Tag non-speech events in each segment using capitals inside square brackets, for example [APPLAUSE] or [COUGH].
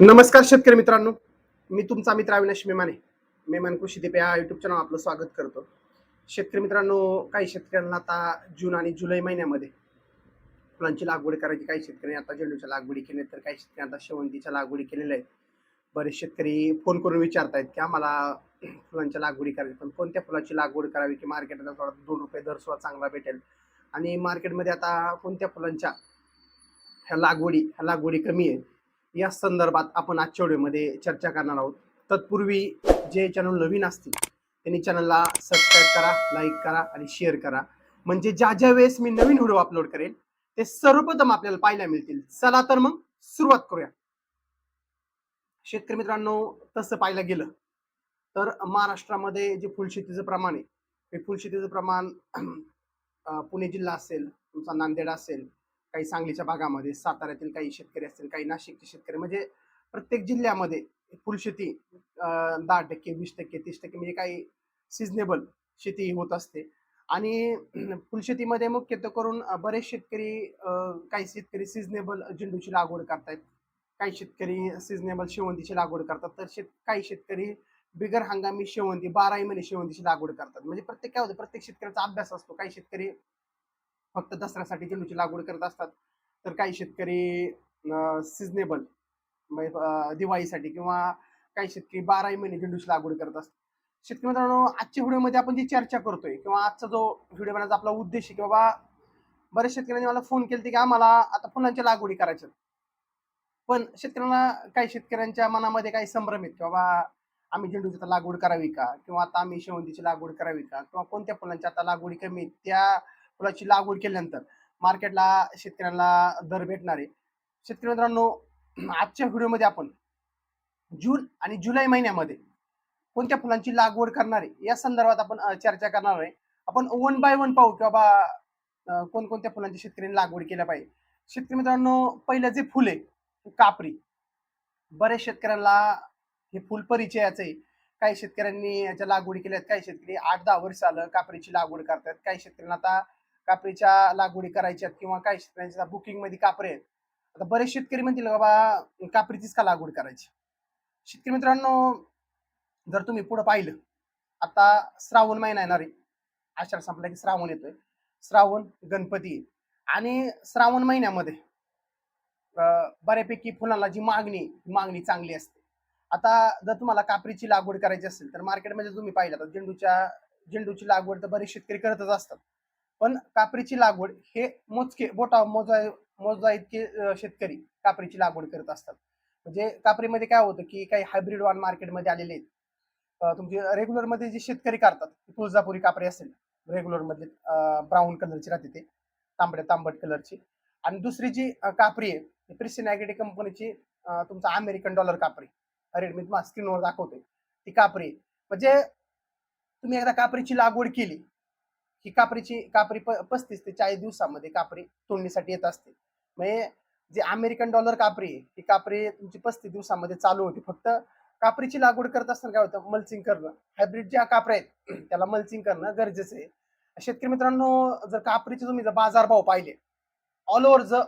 नमस्कार शेतकरी मित्रांनो. मी तुमचा मित्र अविनाश मेमाने. मेमान कृषी दीप या युट्यूब चॅनल आपलं स्वागत करतो. शेतकरी मित्रांनो काही शेतकऱ्यांना आता जून आणि जुलै महिन्यामध्ये फुलांची लागवड करायची काही शेतकरी आता झेंडूच्या लागवडी केल्या तर काही शेतकरी आता शेवंतीच्या लागवडी केलेल्या आहेत. बरेच शेतकरी फोन करून विचारतायत की आम्हाला फुलांच्या लागवडी करायची पण कोणत्या फुलाची लागवड करावी की मार्केटला थोडा दोन रुपये दर सुद्धा चांगला भेटेल? आणि मार्केटमध्ये आता कोणत्या फुलांच्या ह्या लागवडी ह्या लागवडी कमी आहे? या संदर्भात आपण आजच्या व्हिडिओमध्ये चर्चा करणार आहोत. तत्पूर्वी जे चॅनल नवीन असतील त्यांनी चॅनलला सबस्क्राईब करा लाईक करा आणि शेअर करा. म्हणजे ज्या ज्या वेळेस मी नवीन व्हिडिओ अपलोड करेल ते सर्वप्रथम आपल्याला पाहायला मिळतील. चला तर मग सुरुवात करूया. शेतकरी मित्रांनो तसं पाहायला गेलं तर महाराष्ट्रामध्ये जे फुलशेतीचं प्रमाण आहे ते फुलशेतीचं प्रमाण पुणे जिल्हा असेल तुमचा नांदेड असेल काही सांगलीच्या भागामध्ये साताऱ्यातील काही शेतकरी असतील काही नाशिकचे शेतकरी म्हणजे प्रत्येक जिल्ह्यामध्ये फुलशेती दहा टक्के वीस टक्के तीस टक्के म्हणजे काही सिजनेबल शेती होत असते. आणि फुलशेतीमध्ये मुख्यतः करून बरेच शेतकरी काही शेतकरी सिजनेबल झेंडूची लागवड करतायत काही शेतकरी सिजनेबल शेवंतीची लागवड करतात तर शेत काही शेतकरी बिगर हंगामी शेवंती बाराही महिने शेवंतीची लागवड करतात. म्हणजे प्रत्येक काय होतं प्रत्येक शेतकऱ्याचा अभ्यास असतो. काही शेतकरी फक्त दसऱ्यासाठी झेंडूची लागवड करत असतात. तर काही शेतकरी सिजनेबल म्हणजे, दिवाळीसाठी किंवा काही शेतकरी बाराही महिने झेंडूची लागवड करत असतात. शेतकरी मित्रांनो आजच्या व्हिडिओमध्ये आपण जी चर्चा करतोय किंवा आजचा जो व्हिडिओ बनायचा आपला उद्देश आहे की बाबा बऱ्याच शेतकऱ्यांनी मला फोन केले की आम्हाला आता फुलांच्या लागवडी करायच्या पण शेतकऱ्यांना काही शेतकऱ्यांच्या मनामध्ये काही संभ्रम आहेत की बाबा आम्ही झेंडूची आता लागवड करावी का? किंवा आता आम्ही शेवंतीची लागवड करावी का? किंवा कोणत्या फुलांची आता लागवडी कमी आहेत? त्या फुलाची लागवड केल्यानंतर मार्केटला शेतकऱ्यांना दर भेटणार. आहे शेतकरी मित्रांनो आजच्या व्हिडिओमध्ये आपण जून आणि जुलै महिन्यामध्ये कोणत्या फुलांची लागवड करणार आहे या संदर्भात आपण चर्चा करणार आहे. आपण वन बाय वन पाहू की बाबा कोणकोणत्या फुलांची शेतकऱ्यांनी लागवड केल्या पाहिजे. शेतकरी मित्रांनो पहिलं जे फुल आहे कापरी. बऱ्याच शेतकऱ्यांना हे फुल परिचयाचं आहे. काही शेतकऱ्यांनी याच्या लागवडी आहेत काही शेतकरी आठ दहा वर्ष आलं कापरीची लागवड करतात. काही शेतकऱ्यांना आता कापरीच्या लागवडी करायच्यात किंवा काही शेतकऱ्यांच्या बुकिंगमध्ये कापरे आहेत. आता बरेच शेतकरी म्हणतील बाबा कापरीचीच का लागवड करायची? शेतकरी मित्रांनो जर तुम्ही पुढे पाहिलं आता श्रावण महिना येणार आहे. आषाढ संपला की श्रावण येतोय. श्रावण गणपती आणि श्रावण महिन्यामध्ये बऱ्यापैकी फुलांना जी मागणी मागणी चांगली असते. आता जर तुम्हाला कापरीची लागवड करायची असेल तर मार्केटमध्ये तुम्ही पाहिलं तर झेंडूच्या झेंडूची लागवड तर बरेच शेतकरी करतच असतात. पण कापरीची लागवड हे मोजके बोटा मोजा मोजा इतके शेतकरी कापरीची लागवड करत असतात. म्हणजे कापरीमध्ये काय होतं की काही हायब्रिड वाण मार्केटमध्ये आलेले आहेत. तुमचे रेग्युलरमध्ये जे शेतकरी करतात तुळजापुरी कापरी असेल. रेग्युलरमध्ये ब्राऊन कलरची राहते ते तांबड्या तांबट कलरची आणि दुसरी जी कापरी आहे प्रिसिन ॲग्रेटी कंपनीची तुमचा अमेरिकन डॉलर कापरी. रेड मी तुम्हाला स्क्रीनवर दाखवतोय. ती कापरी आहे. म्हणजे तुम्ही एकदा कापरीची लागवड केली ही कापरीची कापरी पस्तीस ते चाळीस दिवसामध्ये कापरी तोडणीसाठी येत असते. म्हणजे जे अमेरिकन डॉलर कापरी आहे ही कापरी तुमची पस्तीस दिवसामध्ये चालू होती. फक्त कापरीची लागवड करत असताना काय होतं? मल्चिंग करणं. हायब्रिड ज्या कापऱ्या आहेत [CLEARS THROAT] त्याला मल्चिंग करणं गरजेचं आहे. शेतकरी मित्रांनो जर कापरीचे तुम्ही जर बाजारभाव पाहिले ऑल ओव्हर ज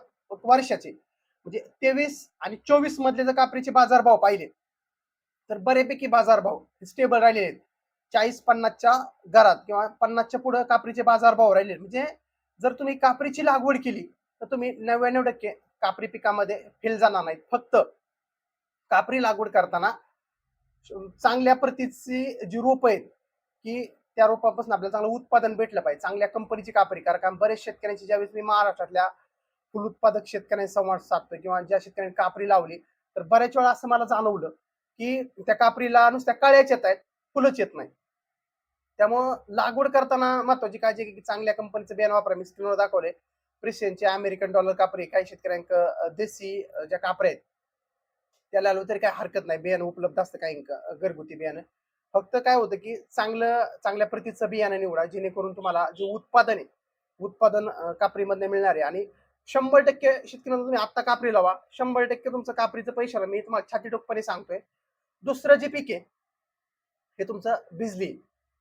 वर्षाचे म्हणजे तेवीस आणि चोवीस मधले जर कापरीचे बाजारभाव पाहिले तर बऱ्यापैकी बाजारभाव स्टेबल राहिलेले आहेत. चाळीस पन्नासच्या घरात किंवा पन्नासच्या पुढे कापरीचे बाजारभाव राहिले. म्हणजे जर तुम्ही कापरीची लागवड केली तर तुम्ही नव्याण्णव टक्के कापरी पिकामध्ये फेल जाणार नाहीत. फक्त कापरी लागवड करताना चांगल्या प्रतीची जी रोप आहेत की त्या रोपापासून आपल्याला चांगलं उत्पादन भेटलं पाहिजे. चांगल्या कंपनीची कापरी. कारण बरेच शेतकऱ्यांची ज्यावेळेस मी महाराष्ट्रातल्या फुल उत्पादक शेतकऱ्यांशी संवाद साधतोय किंवा ज्या शेतकऱ्यांनी कापरी लावली तर बऱ्याच वेळा असं मला जाणवलं की त्या कापरीला नुसत्या कळ्याच येत आहेत फुलंच येत नाही त्यामुळं लागवड करताना महत्वाची काळजी की चांगल्या कंपनीचं बियाणं वापरा. मी स्क्रीनवर दाखवले प्रिशियनचे अमेरिकन डॉलर कापरे काही शेतकऱ्यांक देसी ज्या कापऱ्या आहेत त्याला आलो तरी काय हरकत नाही. बियाणं उपलब्ध असतं काही घरगुती बियाणं. फक्त काय होतं की चांगलं चांगल्या प्रतीचं बियाणं निवडा जेणेकरून तुम्हाला जे उत्पादन आहे उत्पादन अं, कापरीमधनं मिळणार आहे. आणि शंभर टक्के शेतकऱ्यांना तुम्ही आत्ता कापरी लावा. शंभर टक्के तुमचं कापरीचं पैशाला मी तुम्हाला छाती टोकपणे सांगतोय. दुसरं जे पीक आहे हे तुमचं बिजली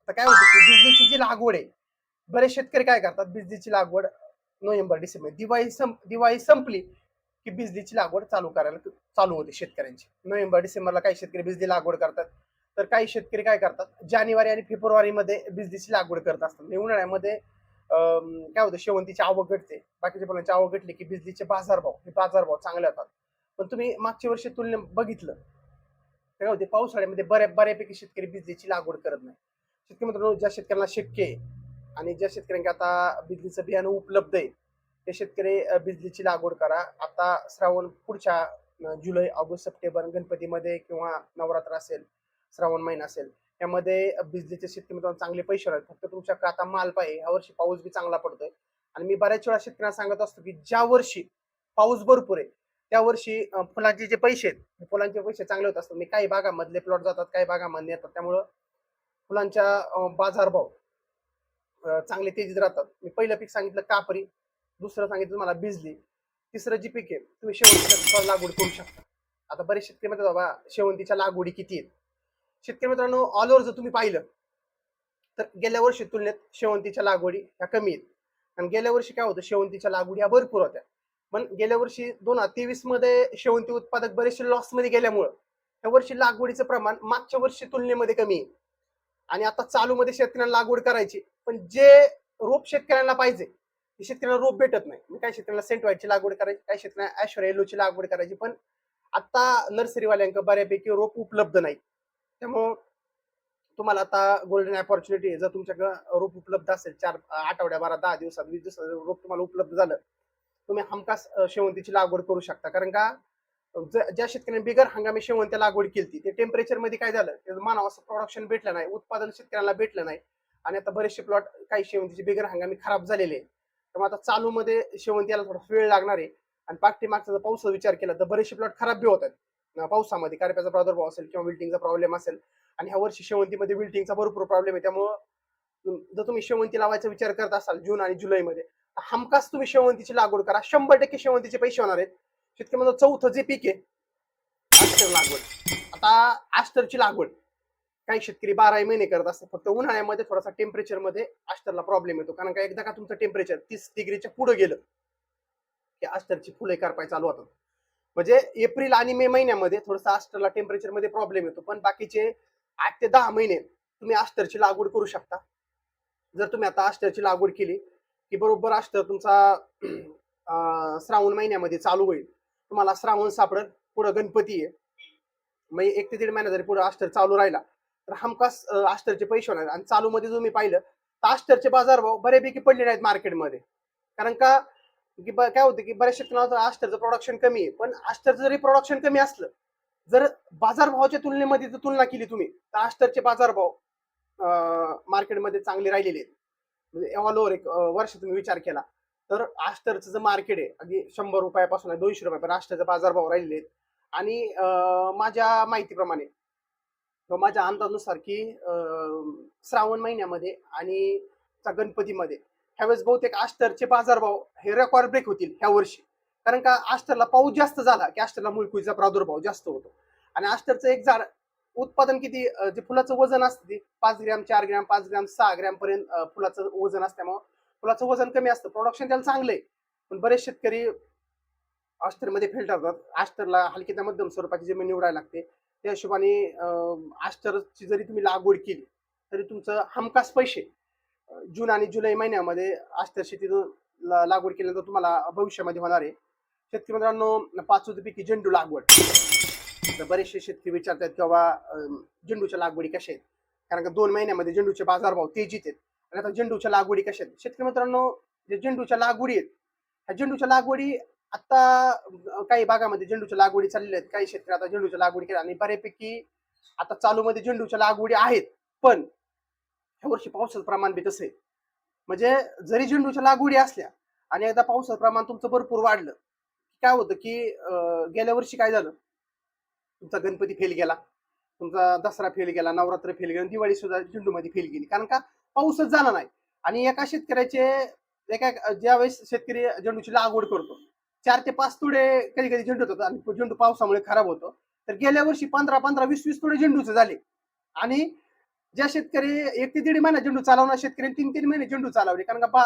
तर काय होतं की बिजलीची जी लागवड आहे बरेच शेतकरी काय करतात बिजलीची लागवड नोव्हेंबर डिसेंबर दिवाळी संप दिवाळी संपली की बिजलीची लागवड चालू करायला चालू होते शेतकऱ्यांची. नोव्हेंबर डिसेंबरला काही शेतकरी बिजली लागवड करतात. तर काही शेतकरी काय करतात जानेवारी आणि फेब्रुवारीमध्ये बिजलीची लागवड करत असतात. म्हणजे उन्हाळ्यामध्ये काय होतं शेवंतीची आवक घटते. बाकीच्या फुलांची आवक घटली की बिजलीचे बाजारभाव हे बाजारभाव चांगले होतात. पण तुम्ही मागच्या वर्षी तुलने बघितलं. काय होते पावसाळ्यामध्ये बऱ्या बऱ्यापैकी शेतकरी बिजलीची लागवड करत नाही. शेतकरी मित्रांनो ज्या शेतकऱ्यांना शक्य आहे आणि ज्या शेतकऱ्यांना आता बिजलीचं बियाणं उपलब्ध आहे ते शेतकरी बिजलीची लागवड करा. आता श्रावण पुढच्या जुलै ऑगस्ट सप्टेंबर गणपतीमध्ये किंवा नवरात्र असेल श्रावण महिना असेल यामध्ये बिजलीचे शेतकरी मित्रांनो चांगले पैसे होतात फक्त तुमच्याकडे आता माल पाहिजे ह्या वर्षी पाऊस बी चांगला पडतोय. आणि मी बऱ्याच वेळा शेतकऱ्यांना सांगत असतो की ज्या वर्षी पाऊस भरपूर आहे त्या वर्षी फुलांचे जे पैसे आहेत ते फुलांचे पैसे चांगले होत असतात. मी काही भागामधले प्लॉट जातात काही भागामधले येतात. त्यामुळं फुलांच्या बाजारभाव चांगले तेजीत राहतात. मी पहिलं पीक सांगितलं कापरी दुसरं सांगितलं मला बिजली तिसरं जी पीक आहे तुम्ही शेवंतीच्या लागवड करू शकता. आता बरेच शेतकरी म्हणतात बाबा शेवंतीच्या लागवडी किती आहेत? शेतकरी मित्रांनो ऑल ओव्हर जर तुम्ही पाहिलं तर गेल्या वर्षी तुलनेत शेवंतीच्या लागवडी ह्या कमी आहेत. आणि गेल्या वर्षी काय होतं शेवंतीच्या लागवडी ह्या भरपूर होत्या. पण गेल्या वर्षी दोन हजार तेवीसमध्ये शेवंती उत्पादक बरेचसे लॉसमध्ये गेल्यामुळं ह्या वर्षी लागवडीचं प्रमाण मागच्या वर्षी तुलनेमध्ये कमी आहे. आणि आता चालू मध्ये शेतकऱ्यांना लागवड करायची. पण जे रोप शेतकऱ्यांना पाहिजे ते शेतकऱ्यांना रोप भेटत नाही. म्हणजे मी काही शेतकऱ्यांना सेंट व्हाईटची लागवड करायची काही शेतकऱ्यांना ऐश्वर्या येलोची लागवड करायची. पण आता नर्सरीवाल्यांक बऱ्यापैकी रोप उपलब्ध नाही. त्यामुळं तुम्हाला आता गोल्डन ऑपॉर्च्युनिटी आहे. जर तुमच्याकडे रोप उपलब्ध असेल चार आठवड्या बारा दहा दिवसात वीस दिवसात रोप तुम्हाला उपलब्ध झालं तुम्ही हमखास शेवंतीची लागवड करू शकता. कारण का? ज्या शेतकऱ्यांनी बिगर हंगामी शेवंत्या लागवड केली ते टेम्परेचरमध्ये काय झालं? त्याचं मानव असं प्रोडक्शन भेटलं नाही उत्पादन शेतकऱ्यांना भेटलं नाही. आणि आता बरेचसे प्लॉट काही शेवंतीचे बिगर हंगामी खराब झालेले आहे. त्यामुळे आता चालू मध्ये शेवंती याला थोडा वेळ लागणार आहे. आणि पाकटी मागचा जर पावसाचा विचार केला तर बरेचसे प्लॉट खराब बी होतात. पावसामध्ये कारप्याचा प्रादुर्भाव असेल किंवा विल्टिंगचा प्रॉब्लेम असेल. आणि ह्या वर्षी शेवंतीमध्ये विल्टिंगचा भरपूर प्रॉब्लेम आहे. त्यामुळं जर तुम्ही शेवंती लावायचा विचार करत असाल जून आणि जुलैमध्ये तर हमखास तुम्ही शेवंतीची लागवड करा. शंभर टक्के शेवंतीचे पैसे होणार आहेत. शेतकरी म्हणजे चौथं जे पीक आहे आस्टर लागवड. आता आस्टरची लागवड काही शेतकरी बाराही महिने करत असतात फक्त उन्हाळ्यामध्ये थोडासा टेम्परेचरमध्ये आस्टरला प्रॉब्लेम येतो. कारण का एकदा का तुमचं टेम्परेचर तीस डिग्रीच्या पुढे गेलं की आस्टरची फुले करपाय चालू होतात. म्हणजे एप्रिल आणि मे महिन्यामध्ये थोडंसं आस्टरला टेम्परेचरमध्ये प्रॉब्लेम येतो. पण बाकीचे आठ ते दहा महिने तुम्ही आस्टरची लागवड करू शकता. जर तुम्ही आता आस्टरची लागवड केली की बरोबर आस्टर तुमचा श्रावण महिन्यामध्ये चालू होईल. तुम्हाला श्रावण सापडल पुढं गणपती आहे. मग एक ते दीड महिना जरी पुढे आष्टर चालू राहिला तर हमखास आष्टरचे पैसे होणार. आणि चालू मध्ये तुम्ही पाहिलं तर आस्टरचे बाजारभाव बऱ्यापैकी पडलेले आहेत मार्केटमध्ये. कारण का की काय होतं की बऱ्याच शेतकऱ्यांना आष्टरचं प्रोडक्शन कमी आहे. पण आष्टरचं जरी प्रोडक्शन कमी असलं जर बाजारभावाच्या तुलनेमध्ये जर तुलना केली तुम्ही तर आष्टरचे बाजारभाव मार्केटमध्ये चांगले राहिलेले आहेत. म्हणजे ऑल ओव्हर एक वर्ष तुम्ही विचार केला. तर आष्टरचं जे मार्केट आहे अगदी शंभर रुपयापासून आहे, दोनशे रुपयापर्यंत आष्टरचा बाजारभाव राहिलेले आहेत. आणि माझ्या माहितीप्रमाणे किंवा माझ्या अंदाजानुसार की श्रावण महिन्यामध्ये आणि त्या गणपतीमध्ये ह्यावेळेस बहुतेक आष्टरचे बाजारभाव हे रेकॉर्ड ब्रेक होतील ह्या वर्षी. कारण का आष्टरला पाऊस जास्त झाला की आष्टरला मुळकुईचा प्रादुर्भाव जास्त होतो. आणि आष्टरचं एक झाड उत्पादन किती जे फुलाचं वजन असतं ते पाच ग्रॅम चार ग्रॅम पाच ग्रॅम सहा ग्रॅम पर्यंत फुलाचं वजन असल्यामुळं फुलाचं वजन कमी असतं प्रोडक्शन त्याला चांगलं आहे. पण बरेच शेतकरी आष्टरमध्ये फेल ठरतात. आष्टरला हलकी त्या मध्यम स्वरूपाची जमीन निवडायला लागते. त्या हिशोबाने आष्टरची जरी तुम्ही लागवड केली तरी तुमचं हमखास पैसे जून आणि जुलै महिन्यामध्ये आस्टर शेतीतून लागवड केल्यानंतर तुम्हाला भविष्यामध्ये होणार आहे. शेतकरी मित्रांनो पाच पैकी झेंडू लागवड. तर बरेचसे शेतकरी विचारतात की बाबा झेंडूच्या लागवडी कशा आहेत? कारण का दोन महिन्यामध्ये झेंडूचे बाजारभाव तेजीत आहेत. आणि आता झेंडूच्या लागवडी कशा आहेत? शेतकरी मित्रांनो जे झेंडूच्या लागवडी आहेत ह्या झेंडूच्या लागवडी आता काही भागामध्ये झेंडूच्या लागवडी चाललेल्या आहेत. काही शेतकरी आता झेंडूच्या लागवडी केल्या आणि बऱ्यापैकी आता चालूमध्ये झेंडूच्या लागवडी आहेत. पण ह्या वर्षी पावसाचं प्रमाण बी तसं आहे. म्हणजे जरी झेंडूच्या लागवडी असल्या आणि एकदा पावसाचं प्रमाण तुमचं भरपूर वाढलं काय होतं की गेल्या वर्षी काय झालं? तुमचा गणपती फेल गेला तुमचा दसरा फेल गेला नवरात्र फेल गेला दिवाळी सुद्धा झेंडूमध्ये फेल गेली. कारण का? पाऊसच झाला नाही. आणि एका शेतकऱ्याचे एका ज्यावेळेस शेतकरी झेंडूची लागवड करतो चार ते पाच तुडे कधी कधी झेंडू होतात आणि झेंडू पावसामुळे खराब होतो. तर गेल्या वर्षी पंधरा पंधरा वीस वीस तुडे झेंडूचे झाले. आणि ज्या शेतकरी एक ते दीड महिना झेंडू चालवणार शेतकरी तीन तीन महिने झेंडू चालवले कारण का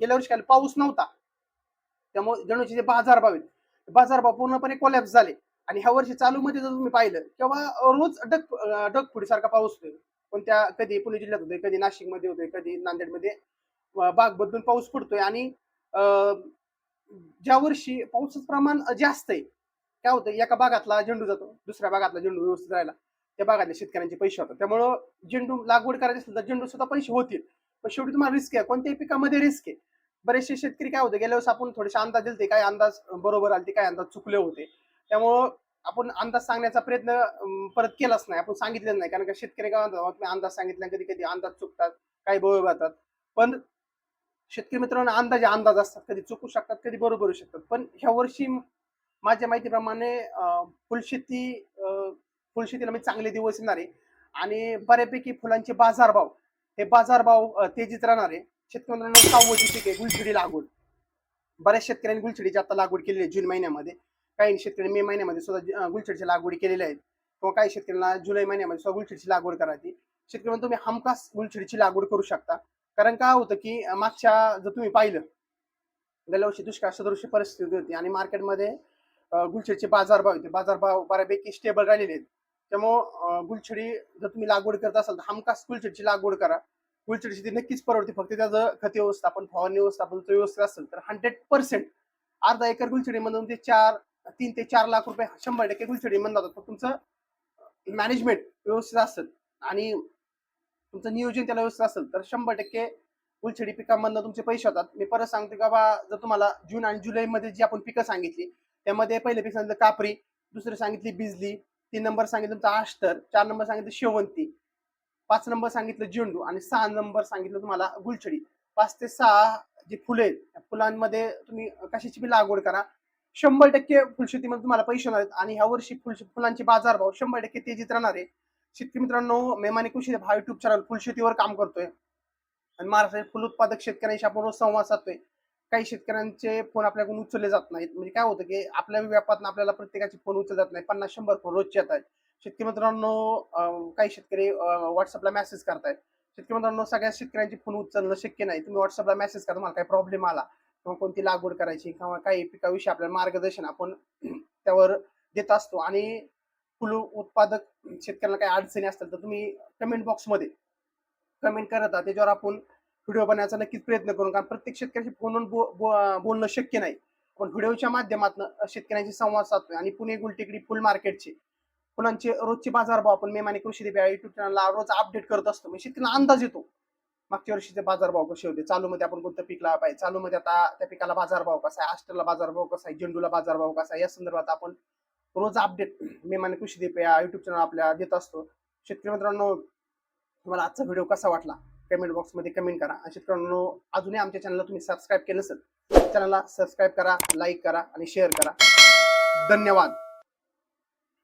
गेल्या वर्षी काय पाऊस नव्हता. त्यामुळे झेंडूचे जे बाजार भाव आहेत बाजारभाव पूर्णपणे कोलॅप्स झाले. आणि ह्या वर्षी चालूमध्ये जर तुम्ही पाहिलं तेव्हा रोज डग डग ढगफुडीसारखा पाऊस पण त्या कधी पुणे जिल्ह्यात होतोय कधी नाशिकमध्ये होतोय कधी नांदेडमध्ये बाग बदलून पाऊस पडतोय आणि ज्या वर्षी पावसाचं प्रमाण जास्त आहे काय होतं एका भागातला झेंडू जातो दुसऱ्या भागातला झेंडू व्यवस्थित राहिला त्या भागातल्या शेतकऱ्यांचे पैसे होतात. त्यामुळं झेंडू लागवड करायची असेल तर झेंडू सुद्धा पैसे होतील. पण शेवटी तुम्हाला रिस्क आहे कोणत्याही पिकामध्ये रिस्क आहे. बरेचसे शेतकरी काय होते गेल्या वेळेस आपण थोडेसे अंदाज दिलते काय अंदाज बरोबर आले काय अंदाज चुकले होते. त्यामुळं आपण अंदाज सांगण्याचा प्रयत्न परत केलाच नाही. आपण सांगितलेलं नाही. कारण का शेतकरी काय म्हणतात तुम्ही अंदाज सांगितला कधी कधी अंदाज चुकतात काही बरोबर जातात पण शेतकरी मित्रांनो अंदाजे अंदाज असतात. कधी चुकू शकतात कधी बरोबर शकतात. पण ह्या वर्षी माझ्या माहितीप्रमाणे फुलशेती फुलशेतीला मी चांगले दिवस येणार आहे. आणि बऱ्यापैकी फुलांचे बाजारभाव हे बाजारभाव तेजीत राहणार आहे. शेतकरी मित्रांनो पीक आहे गुलछडी लागवड. बऱ्याच शेतकऱ्यांनी गुलछडीची आता लागवड केलेली आहे जून महिन्यामध्ये. काही शेतकरी मे महिन्यामध्ये सुद्धा अं, लागवड केलेली केलेल्या आहेत. किंवा काही शेतकऱ्यांना जुलै महिन्यामध्ये सुद्धा गुलछडीची लागवड करायची. शेतकरी म्हणून तुम्ही हमखास गुलछडीची लागवड करू शकता. कारण काय होतं की मागच्या जर तुम्ही पाहिलं गेल्या वर्षी दुष्काळ सदृश्य परिस्थिती होती आणि मार्केटमध्ये अं, गुलछडीचे बाजारभाव होते. बाजारभाव बऱ्यापैकी स्टेबल राहिलेले आहेत. त्यामुळं अं, गुलछडी जर तुम्ही लागवड करत असाल तर हमखास गुलछडीची लागवड करा. गुलछडीची ती नक्कीच परवडते. फक्त त्याचं खत व्यवस्थापन फवारणी व्यवस्थापन जर व्यवस्थित असेल तर हंड्रेड पर्सेंट अर्धा एकर गुलछडीमधून ते चार तीन ते चार लाख रुपये शंभर टक्के गुलछडी म्हणून जातात पण तुमचं मॅनेजमेंट व्यवस्थित असेल आणि तुमचं नियोजन त्याला व्यवस्थित असेल तर शंभर टक्के गुलछडी पिकांमधनं तुमचे पैसे होतात. मी परत सांगते का बा जर तुम्हाला जून आणि जुलैमध्ये जी आपण पिकं सांगितली त्यामध्ये पहिले पीक सांगितलं कापरी दुसरी सांगितली बिजली तीन नंबर सांगितलं तुमचं आष्टर चार नंबर सांगितलं शेवंती पाच नंबर सांगितलं झेंडू आणि सहा नंबर सांगितलं तुम्हाला गुलछडी पाच ते सहा जी फुले आहेत त्या फुलांमध्ये तुम्ही कशाची बी लागवड करा. शंभर टक्के फुलशेतीमध्ये तुम्हाला पैसे होणार आहेत. आणि ह्या वर्षी फुल फुलांचे बाजारभाव शंभर टक्के तेजीत राहणार आहे. शेतकरी मित्रांनो मेमाने कृषी हा युट्यूब चॅनल फुलशेतीवर काम करतोय. आणि महाराष्ट्रातील फुल उत्पादक शेतकऱ्यांशी आपण रोज संवाद साधतोय. काही शेतकऱ्यांचे फोन आपल्याकडून उचलले जात नाहीत. म्हणजे काय होतं की आपल्या व्यापारात आपल्याला प्रत्येकाचे फोन उचलले जात नाही पन्नास शंभर फोन रोजचे येत आहेत. शेतकरी मित्रांनो काही शेतकरी व्हॉट्सअपला मेसेज करतायत. शेतकरी मित्रांनो सगळ्या शेतकऱ्यांचे फोन उचलणं शक्य नाही. तुम्ही व्हॉट्सअपला मेसेज करा तुम्हाला काही प्रॉब्लेम आला. किंवा कोणती लागवड करायची किंवा काही पिकाविषयी आपल्याला मार्गदर्शन आपण [CLEARS THROAT] त्यावर देत असतो. आणि फुल उत्पादक शेतकऱ्यांना काही अडचणी असतात तर तुम्ही कमेंट बॉक्समध्ये कमेंट करत आहात त्याच्यावर आपण व्हिडिओ बनवायचा नक्कीच प्रयत्न करू. कारण प्रत्येक शेतकऱ्याशी फोनवर बो, बो, बोलणं शक्य नाही. पण व्हिडिओच्या माध्यमातून शेतकऱ्यांशी संवाद साधतोय. आणि पुणे गुलटेकडी फुल मार्केटचे फुलांचे रोजचे बाजारभाव आपण मेमाने कृषी दिव्या युट्यूब चॅनलला रोज अपडेट करत असतो. म्हणजे शेतकऱ्यांना अंदाज येतो. मागच्या वर्षीचे बाजारभाव कसे होते? चालू मध्ये आपण कोणतं पीक लावा पाहिजे चालू मध्ये आता त्या पिकाला बाजारभाव कसा आहे? आष्टरला बाजारभाव कसा आहे? झेंडूला बाजारभाव कसा आहे? या संदर्भात आपण रोज अपडेट मेमाने कृषी दीप या युट्यूब चॅनल आपल्या देत असतो. शेतकरी मित्रांनो तुम्हाला आजचा व्हिडिओ कसा वाटला? कमेंट बॉक्समध्ये कमेंट करा. आणि शेतकऱ्यांनो अजूनही आमच्या चॅनलला तुम्ही सबस्क्राईब केलं नसेल चॅनलला सबस्क्राईब करा लाईक करा आणि शेअर करा. धन्यवाद.